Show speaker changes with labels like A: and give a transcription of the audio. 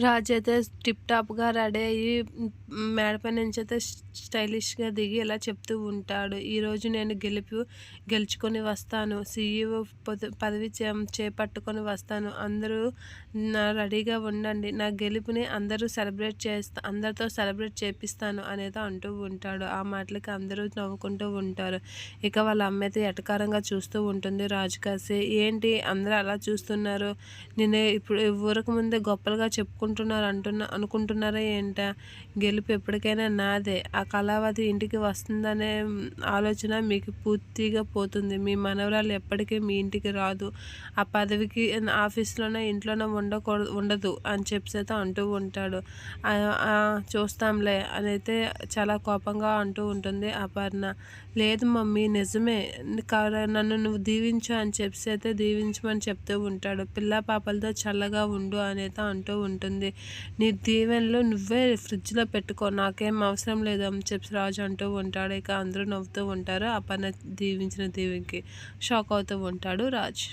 A: రాజ్ అయితే tip టాప్గా ready అయ్యి మేడపై నుంచి అయితే స్టైలిష్గా దిగి ఇలా చెప్తూ ఉంటాడు. ఈరోజు నేను గెలుపు గెలుచుకొని వస్తాను. సీఈఓ పదవి చేపట్టుకొని వస్తాను. అందరూ నా రెడీగా ఉండండి. నా గెలుపుని అందరూ సెలబ్రేట్ చేస్తా అందరితో సెలబ్రేట్ చేపిస్తాను అనేది అంటూ ఉంటాడు. ఆ మాటలకి అందరూ నవ్వుకుంటూ ఉంటారు. ఇక వాళ్ళ అమ్మ అయితే ఎటకారంగా చూస్తూ ఉంటుంది రాజు కాసి ఏంటి అందరూ అలా చూస్తున్నారు? నేను ఇప్పుడు ఊరకు ముందే గొప్పలుగా చెప్పు అనుకుంటున్నారు అంటున్నా అనుకుంటున్నారా ఏంట? గెలుపు ఎప్పటికైనా నాదే. ఆ కళావతి ఇంటికి వస్తుందనే ఆలోచన మీకు పూర్తిగా పోతుంది. మీ మనవరాలు ఎప్పటికీ మీ ఇంటికి రాదు. ఆ పదవికి ఆఫీస్లోనే ఇంట్లోనే ఉండకూడదు ఉండదు అని చెప్పేసి అంటూ ఉంటాడు. చూస్తాంలే అని అయితే చాలా కోపంగా అంటూ ఉంటుంది అపర్ణ. లేదు మమ్మీ నిజమే. నన్ను నువ్వు దీవించు అని చెప్పి అయితే దీవించమని చెప్తూ ఉంటాడు. పిల్ల పాపలతో చల్లగా ఉండు అనేది అంటూ ఉంటుంది. ఉంటుంది నీ దీవెనలో నువ్వే ఫ్రిడ్జ్లో పెట్టుకో నాకేం అవసరం లేదు అని చెప్పి రాజు అంటూ ఉంటాడు. ఇక అందరూ నవ్వుతూ ఉంటారు. అపర్ణ దీవించిన దీవికి షాక్ అవుతూ ఉంటాడు రాజ్.